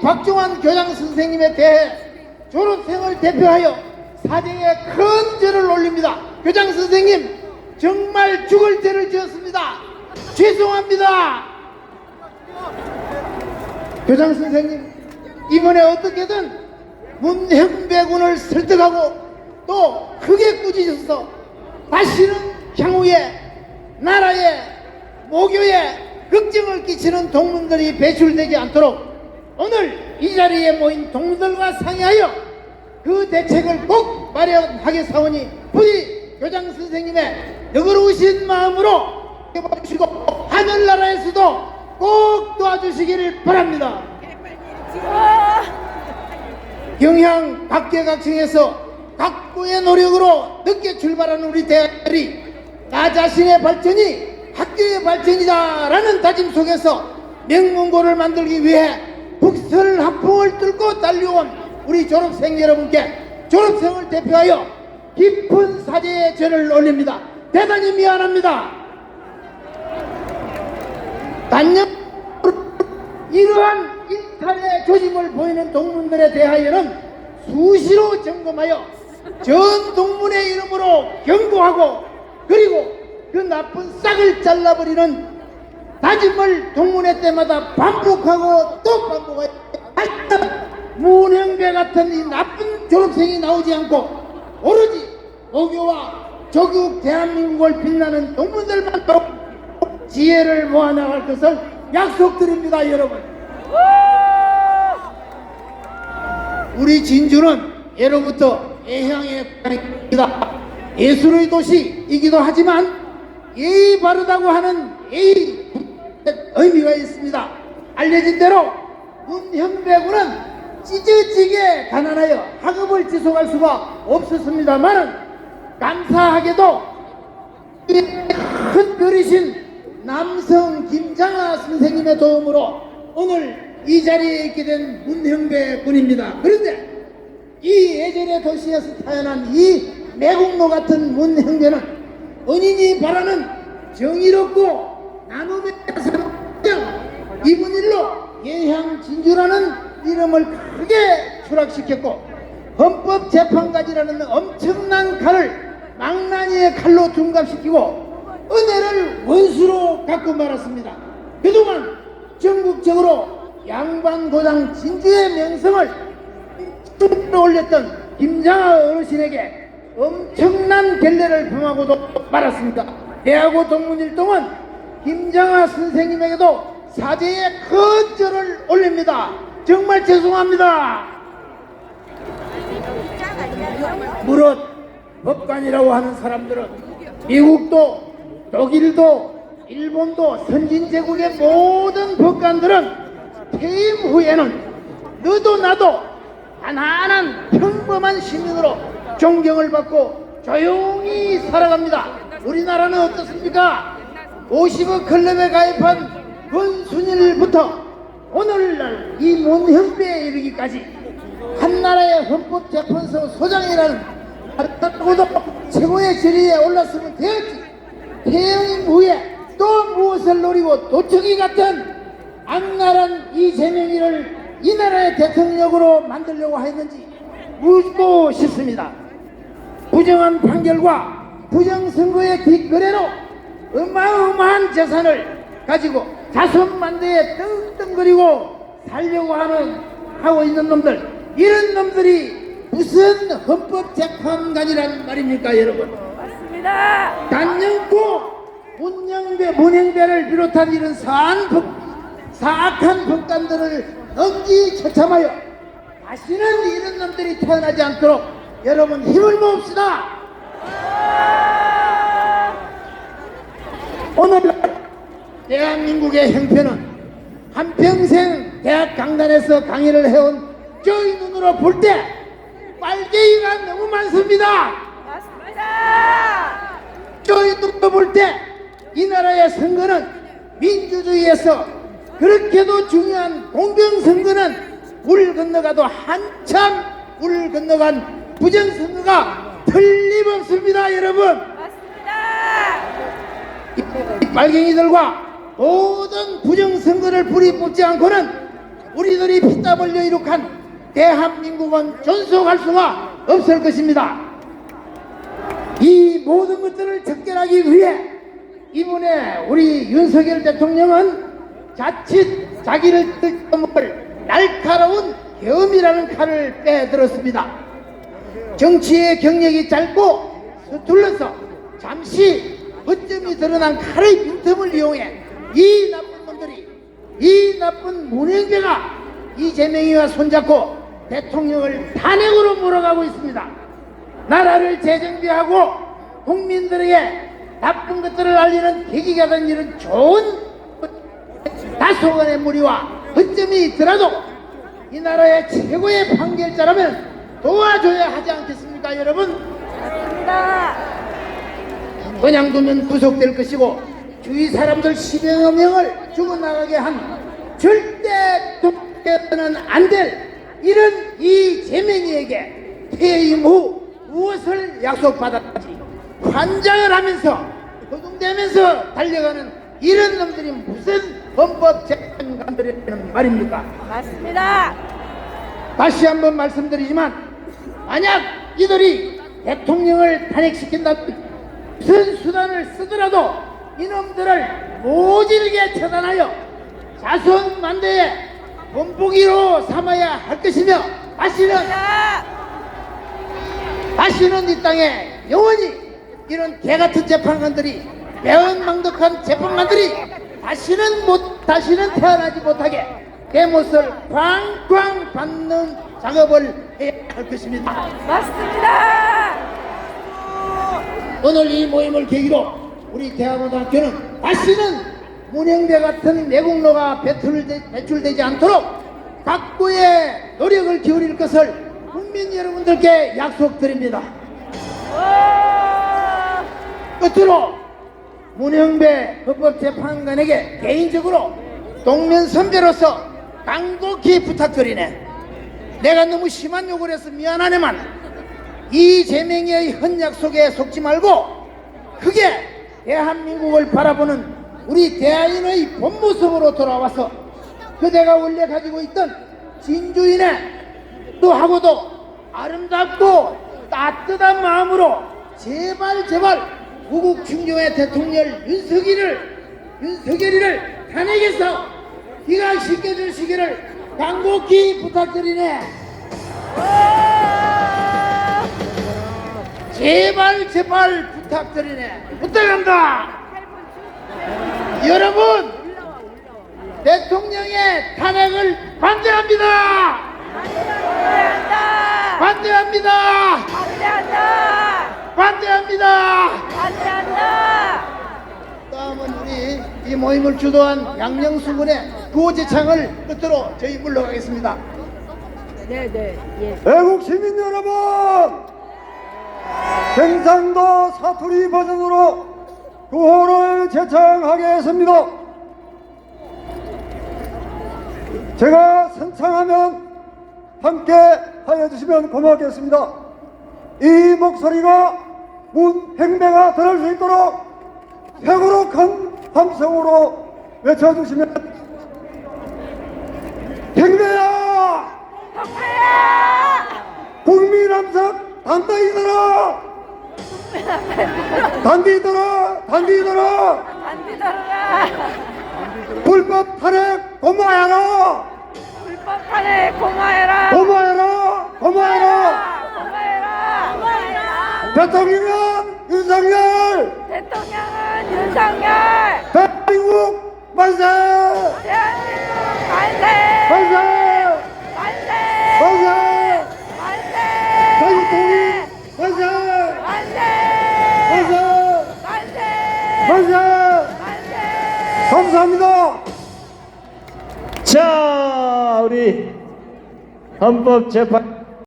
박종환 교장 선생님에 대해 졸업생을 대표하여 사제에 큰 절을 올립니다. 교장 선생님 정말 죽을 죄를 지었습니다. 죄송합니다. 교장 선생님 이번에 어떻게든 문형배군을 설득하고 또 크게 꾸짖어서 다시는 향후에 나라에 모교에 걱정을 끼치는 동문들이 배출되지 않도록 오늘 이 자리에 모인 동문들과 상의하여 그 대책을 꼭 마련하게 사오니 부디 교장 선생님의 너그러우신 마음으로 해주시고 하늘나라에서도 꼭 도와주시기를 바랍니다. 경향 각계각층에서 각고의 노력으로 늦게 출발하는 우리 대학들이 나 자신의 발전이 학교의 발전이다라는 다짐 속에서 명문고를 만들기 위해 북설 학풍을 뚫고 달려온 우리 졸업생 여러분께 졸업생을 대표하여 깊은 사죄의 절을 올립니다. 대단히 미안합니다. 단연 이러한 일탈의 조짐을 보이는 동문들에 대하여는 수시로 점검하여 전 동문의 이름으로 경고하고 그리고 그 나쁜 싹을 잘라버리는 다짐을 동문회 때마다 반복하고 또 반복하여 문행배 같은 이 나쁜 졸업생이 나오지 않고 오로지 모교와 조국 대한민국을 빛나는 동문들만 더 지혜를 모아 나갈 것을 약속드립니다 여러분. 우리 진주는 예로부터 예향의 땅입니다. 예술의 도시이기도 하지만 예의 바르다고 하는 예의 의미가 있습니다 알려진 대로 문현배군은 찢어지게 가난하여 학업을 지속할 수가 없었습니다만은 감사하게도 큰 별이신 남성 김장하 선생님의 도움으로 오늘 이 자리에 있게 된 문형배 군입니다. 그런데 이 예전의 도시에서 태어난 이 매국노 같은 문형배는 은인이 바라는 정의롭고 나눔의 이분 일로 예향 진주라는 이름을 크게 추락시켰고 헌법재판관이라는 엄청난 칼을 망나니의 칼로 둔갑시키고 은혜를 원수로 갖고 말았습니다. 그동안 전국적으로 양반고장 진주의 명성을 올렸던 김장하 어르신에게 엄청난 결례를 범하고도 말았습니다. 대하고 동문일동은 김장하 선생님에게도 사죄의 큰 절을 올립니다. 정말 죄송합니다. 무릇 법관이라고 하는 사람들은 미국도 독일도 일본도 선진제국의 모든 법관들은 퇴임 후에는 너도 나도 가난한 평범한 시민으로 존경을 받고 조용히 살아갑니다. 우리나라는 어떻습니까? 50억 클럽에 가입한 권순일부터 오늘날 이 문형배에 이르기까지 한나라의 헌법재판소 소장이라는 아름답고도 최고의 지리에 올랐으면 되었지 퇴임 후에 또 무엇을 노리고 도청이 같은 악랄한 이재명이를 이 나라의 대통령으로 만들려고 했는지 묻고 싶습니다. 부정한 판결과 부정선거의 뒷거래로 어마어마한 재산을 가지고 자선만대에 떵떵거리고 살려고 하는 하고 있는 놈들. 이런 놈들이 무슨 헌법재판관이란 말입니까 여러분? 맞습니다. 단연코 문영배 문행배를 비롯한 이런 사한 법, 사악한 법관들을 엄지 처참하여 다시는 이런 놈들이 태어나지 않도록 여러분 힘을 모읍시다. 오늘 대한민국의 형편은 한평생 대학 강단에서 강의를 해온 저희 눈으로 볼 때 빨갱이가 너무 많습니다. 맞습니다. 저희 눈으로 볼 때 이 나라의 선거는 민주주의에서 그렇게도 중요한 공정선거는 물 건너가도 한참 물 건너간 부정선거가 틀림없습니다 여러분 맞습니다. 이 빨갱이들과 모든 부정선거를 불이 뽑지 않고는 우리들이 피땀 흘려 이룩한 대한민국은 존속할 수가 없을 것입니다. 이 모든 것들을 적결하기 위해 이번에 우리 윤석열 대통령은 자칫 자기를 뜯어먹을 날카로운 계엄이라는 칼을 빼들었습니다. 정치의 경력이 짧고 서툴러서 잠시 허점이 드러난 칼의 빈틈을 이용해 이 나쁜 놈들이 이 나쁜 문행배가 이재명이와 손잡고 대통령을 탄핵으로 몰아가고 있습니다. 나라를 재정비하고 국민들에게 나쁜 것들을 알리는 계기가 된 이런 좋은 다소간의 무리와 허점이 있더라도 이 나라의 최고의 판결자라면 도와줘야 하지 않겠습니까 여러분? 그냥 두면 구속될 것이고 주위 사람들 10여 명을 죽어나가게 한 절대 독대는 안 될 이런 이 재명이에게 퇴임 후 무엇을 약속받았지 환장을 하면서 허둥대면서 달려가는 이런 놈들이 무슨 헌법 재판관들이라는 말입니까? 맞습니다. 다시 한번 말씀드리지만 만약 이들이 대통령을 탄핵시킨다 무슨 수단을 쓰더라도 이놈들을 모질게 처단하여 자손 만대의 본보기로 삼아야 할 것이며 다시는 자, 다시는 이 땅에 영원히 이런 개같은 재판관들이 매운망덕한 재판관들이 다시는 못 다시는 태어나지 못하게 대못을 꽝꽝 받는 작업을 해야 할 것입니다. 맞습니다. 오늘 이 모임을 계기로 우리 대학고등학교는 다시는 문행배 같은 내국노가 배출되, 배출되 지 않도록 각고의 노력을 기울일 것을 국민 여러분들께 약속드립니다. 오, 끝으로 문영배 헌법재판관에게 개인적으로 동면 선배로서 간곡히 부탁드리네. 내가 너무 심한 욕을 해서 미안하네만 이 제명의 헌약 속에 속지 말고 크게 대한민국을 바라보는 우리 대한인의 본 모습으로 돌아와서 그대가 원래 가지고 있던 진주인의 또 하고도 아름답고 따뜻한 마음으로 제발 제발 구국 충정의 대통령 윤석열을 윤석열이를 탄핵해서 기각시켜 주시기를 간곡히 부탁드리네. 제발 제발 부탁드리네. 부탁한다. 여러분 대통령의 탄핵을 반대합니다. 반대한다. 반대합니다. 반대한다. 반대합니다. 반대한다. 다음은 우리 이 모임을 주도한 양영수 군의 구호제창을 끝으로 저희 물러가겠습니다. 네, 네, 예. 애국 시민 여러분, 경상도 사투리 버전으로 구호를 제창하겠습니다. 제가 선창하면 함께 하여 주시면 고맙겠습니다. 이 목소리가 문행배가 들을 수 있도록 회고록한 함성으로 외쳐주시면 행배야! 정배야! 국민 함석 단단히 들어 단디 들어 단디 들어 반대 들어라. 불법 탄핵 고마해라 불법 탄핵 고마해라. 고마해라 고마해라 고마해라. 고마해라. 대통령은 윤석열 대통령은 윤석열. 대한민국 만세 대한민국. 만세 만세. 자, 우리 헌법재판